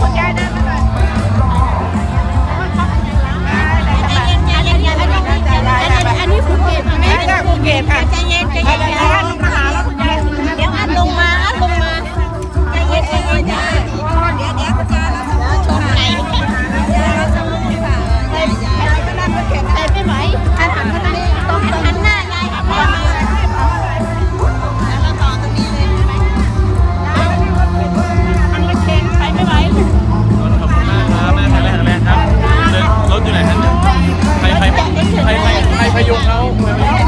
I'ma เขาเหมือน